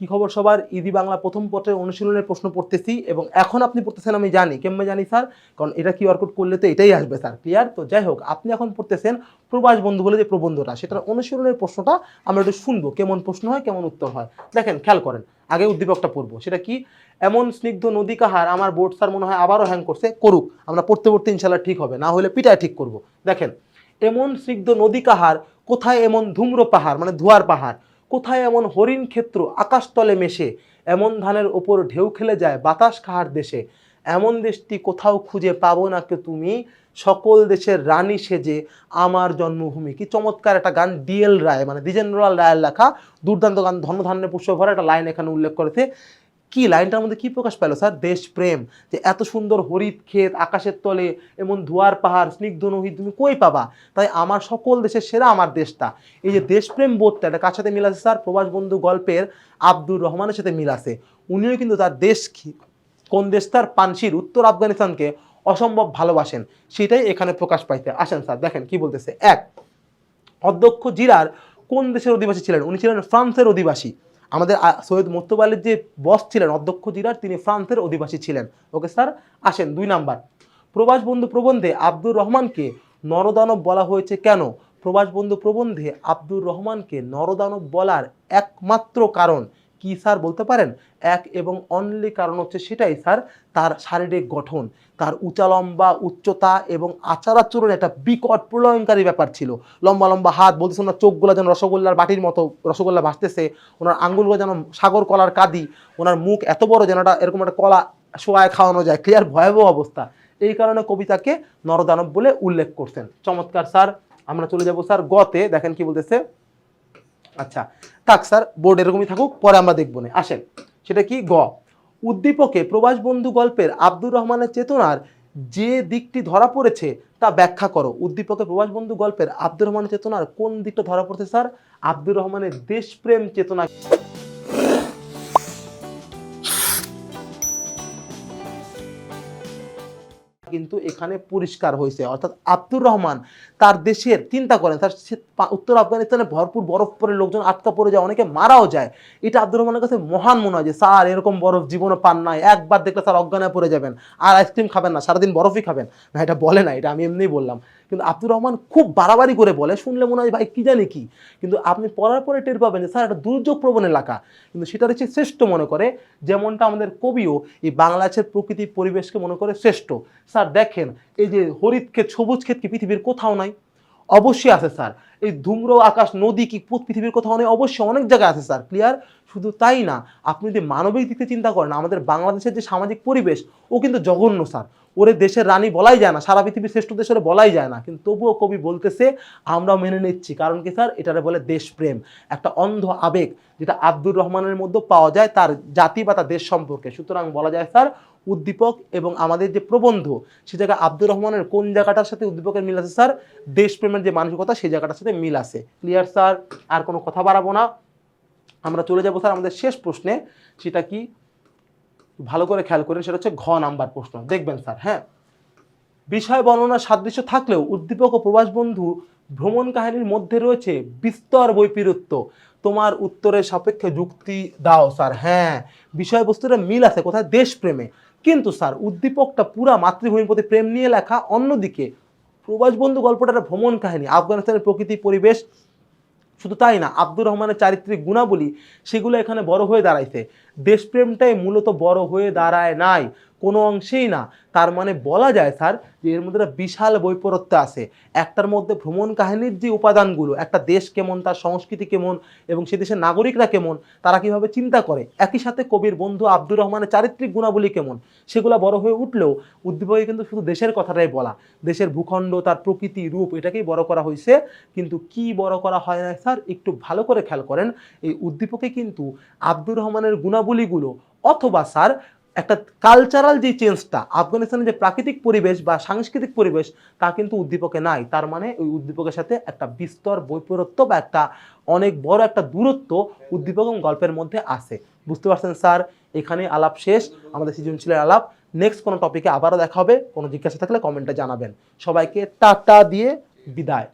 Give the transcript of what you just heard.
কি খবর সবার? ইদি বাংলা প্রথম পত্রের অনুশীলনের প্রশ্ন পড়তেছি এবং এখন আপনি পড়তেছেন, আমি জানি। কেমন জানি, স্যার? কারণ এটা কিউআর কোড করলে তো এটাই আসবে, স্যার। ক্লিয়ার তো যাই হোক, আপনি এখন পড়তেছেন প্রবাস বন্ধু বলে যে প্রবন্ধটা, সেটার অনুশীলনের প্রশ্নটা আমরা একটু শুনব, কেমন প্রশ্ন হয়, কেমন উত্তর হয়। দেখেন, খেয়াল করেন, আগে উদ্দীপকটা পড়ব। সেটা কি? এমন স্নিগ্ধ নদী কাহার, আমার বোর্ড স্যার, মনে হয় আবারও হ্যাং করছে, করুক, আমরা পড়তে পড়তে ইনশাল্লাহ ঠিক হবে, না হলে পিটায় ঠিক করব। দেখেন, এমন স্নিগ্ধ নদী কাহার, কোথায় এমন ধূম্র পাহাড় মানে ধোয়ার পাহাড় কোথায় এমন হরিণ ক্ষেত্র আকাশতলে মেশে? এমন ধানের ওপর ঢেউ খেলে যায় বাতাস খাহার দেশে? এমন দেশটি কোথাও খুঁজে পাবো না কে তুমি? সকল দেশের রানী সেজে আমার জন্মভূমি। কি চমৎকার একটা গান ডিএল রায় মানে দ্বিজেন্দ্রলাল রায়ের লেখা দুর্দান্ত গান ধন্যধান্য পুষ্প ভরা একটা লাইন এখানে উল্লেখ করেছে। কি লাইনটার মধ্যে কি প্রকাশ পেল স্যার? দেশপ্রেম যে এত সুন্দর হরিত ক্ষেত, আকাশের তলে, এমন ধোয়ার পাহাড়, স্নিগ্ধ নহি তুমি কই পাবা? তাই আমার সকল দেশের সেরা আমার দেশটা। এই যে দেশপ্রেম বোধটা, এটা কার সাথে মিল আছে, স্যার? প্রবাস বন্ধু গল্পের আব্দুর রহমানের সাথে মিল আছে। উনিও কিন্তু তার দেশ কোন দেশ তার পানশির উত্তর আফগানিস্তানকে অসম্ভব ভালোবাসেন। সেটাই এখানে প্রকাশ পাইতে আসেন, স্যার, দেখেন কি বলতেছে। এক, অধ্যক্ষ জিরার কোন দেশের অধিবাসী ছিলেন? উনি ছিলেন ফ্রান্সের অধিবাসী। আমাদের সৈয়দ মোত্তবালের আলীর যে বস ছিলেন, অধ্যক্ষ জিরার, তিনি ফ্রান্সের অধিবাসী ছিলেন। ওকে, স্যার, আসেন, দুই নাম্বার। প্রবাস বন্ধু প্রবন্ধে আব্দুর রহমানকে নরদানব বলা হয়েছে কেন? প্রবাস বন্ধু প্রবন্ধে আব্দুর রহমানকে নরদানব বলার একমাত্র কারণ কি স্যার বলতে পারেন? এক এবং অনলি কারণ হচ্ছে সেটাই স্যার, তার শারীরিক গঠন, তার উঁচা লম্বা উচ্চতা এবং আচার আচরণ একটা বিকট প্রলয়ঙ্কারী ব্যাপার ছিল। লম্বা লম্বা হাত, বলতেছে ওনার চোখগুলো যেন রসগোল্লার বাটির মতো রসগোল্লা ভাসতেছে, ওনার আঙ্গুলগুলো যেন সাগর কলার কাদি, ওনার মুখ এত বড় যেন একটা এরকম একটা কলা শোয়ায় খাওয়ানো যায়, ক্লিয়ার ভয়াবহ অবস্থা। এই কারণে কবিতাকে নরদানব বলে উল্লেখ করছেন। চমৎকার স্যার, আমরা চলে যাব স্যার গতে, দেখেন কি বলতেছে। আচ্ছা থাক স্যার বোর্ড এরকমই থাকুক, পরে আমরা দেখব না। আসেন, সেটা কি? গ, উদ্দীপকে প্রবাস বন্ধু গল্পের আব্দুর রহমানের চেতনার যে দিকটি ধরা পড়েছে তা ব্যাখ্যা করো। উদ্দীপকে প্রবাস বন্ধু গল্পের আব্দুর রহমানের চেতনার কোন দিকটা ধরা পড়েছে, স্যার? আব্দুর রহমানের দেশপ্রেম চেতনা। কিন্তু এখানে পরিষ্কার হয়েছে। অর্থাৎ আব্দুর রহমান তার দেশের চিন্তা করেন, তার উত্তর আফগানিস্তানে ভরপুর বরফ পরে লোকজন আটকা পড়ে যায়, অনেকে মারাও যায়। এটা আব্দুর রহমানের কাছে মহান মনে হয় যে, স্যার, এরকম বরফ জীবনে পান নাই। একবার দেখলে স্যার অজ্ঞানে পড়ে যাবেন। আর আইসক্রিম খাবেন না, সারাদিন বরফই খাবেন। না এটা বলে না, এটা আমি এমনিই বললাম। কিন্তু আব্দুর রহমান খুব বাড়াবাড়ি করে বলে, শুনলে মনে হয়, ভাই, কি জানি কি? কিন্তু আপনি পড়ার পরে টের পাবেন যে, স্যার, একটা দুর্যোগ প্রবণ এলাকা। কিন্তু সেটা হচ্ছে শ্রেষ্ঠ মনে করে, যেমনটা আমাদের কবিও এই বাংলাদেশের প্রকৃতি পরিবেশকে মনে করে শ্রেষ্ঠ। স্যার, দেখেন, এই যে হরিত ক্ষেত, সবুজ ক্ষেত কি পৃথিবীর কোথাও নাই? অবশ্যই আছে, স্যার। এই ধুম্র আকাশ, নদী কি পৃথিবীর কোথাও নেই? অবশ্যই অনেক জায়গায় আছে, স্যার। ক্লিয়ার? শুধু তাই না, আপনি যদি মানবিক দিক চিন্তা করেন, আমাদের বাংলাদেশের যে সামাজিক পরিবেশ, ও কিন্তু জঘন্য স্যার। ওরে দেশের রানী বলাই যায় না, সারা পৃথিবীর শ্রেষ্ঠ দেশ ওরে বলাই যায় না। কিন্তু তবুও কবি বলতেছে, আমরা মেনে নিচ্ছি। কারণ কি স্যার? এটারে বলে দেশপ্রেম। একটা অন্ধ আবেগ, যেটা আব্দুর রহমানের মধ্যে পাওয়া যায় তার জাতি বা তার দেশ সম্পর্কে। সুতরাং বলা যায় স্যার, উদ্দীপক এবং আমাদের যে প্রবন্ধ, সে জায়গায় আব্দুর রহমানের কোন জায়গাটার সাথে উদ্দীপকের মিল আছে স্যার? দেশপ্রেমের যে মানসিকতা সেই জায়গাটার সাথে মিল আছে। Clear sir? আর কোনো কথা বাড়াবো না। আমরা চলে যাব স্যার আমাদের শেষ প্রশ্নে। সেটা কি? ভালো করে খেয়াল করেন, সেটা হচ্ছে ঘ নাম্বার প্রশ্ন। দেখবেন স্যার হ্যাঁ? বিষয় বর্ণনার সাদৃশ্য থাকলেও উদ্দীপক ও প্রবাস বন্ধু ভ্রমণ কাহিনীর মধ্যে রয়েছে বিস্তর বৈপরীত্য। তোমার উত্তরের সাপেক্ষে যুক্তি দাও স্যার হ্যাঁ। বিষয়বস্তুটা মিল আছে কোথায়? দেশপ্রেমে। কিন্তু স্যার, উদ্দীপকটা পুরা মাতৃভূমির প্রতি প্রেম নিয়ে লেখা। অন্যদিকে প্রবাস বন্ধু গল্পটা একটা ভ্রমণ কাহিনী, আফগানিস্তানের প্রকৃতি, পরিবেশ শুধু তাই না, আব্দুর রহমানের চারিত্রিক গুণাবলী সেগুলো এখানে বড় হয়ে দাঁড়াইছে। দেশপ্রেমটাই মূলত বড় হয়ে দাঁড়ায় নাই। কোনো অংশেই না। তার মানে বলা যায়, স্যার, যে এর মধ্যে একটা বিশাল বৈপরত্য আছে। একটার মধ্যে ভ্রমণ কাহিনীর যে উপাদানগুলো, একটা দেশ কেমন, তার সংস্কৃতি কেমন, এবং সে দেশের নাগরিকরা কেমন, তারা কীভাবে চিন্তা করে? একই সাথে কবির বন্ধু আব্দুর রহমানের চারিত্রিক গুণাবলী কেমন? সেগুলো বড় হয়ে উঠলেও উদ্দীপকে কিন্তু শুধু দেশের কথাটাই বলা। দেশের ভূখণ্ড, তার প্রকৃতি, রূপ, এটাকেই বড় করা হয়েছে। কিন্তু কি বড় করা হয় না, স্যার, একটু ভালো করে খেয়াল করেন। এই উদ্দীপকে কিন্তু আব্দুর রহমানের গুণাবলীগুলো, অথবা, স্যার একটা কালচারাল যে চেঞ্জটা আফগানিস্তানের যে প্রাকৃতিক পরিবেশ বা সাংস্কৃতিক পরিবেশ, তা কিন্তু উদ্দীপকে নাই। তার মানে ওই উদ্দীপকের সাথে একটা বিস্তর বৈপরত্য বা একটা অনেক বড় একটা দূরত্ব উদ্দীপক এবং গল্পের মধ্যে আছে। বুঝতে পারছেন, স্যার? এখানে আলাপ শেষ। আমাদের সৃজনশীলের আলাপ। নেক্সট কোনো টপিকে আবারও দেখা হবে। কোনো জিজ্ঞাসা থাকলে কমেন্টে জানাবেন। সবাইকে টাটা দিয়ে বিদায়।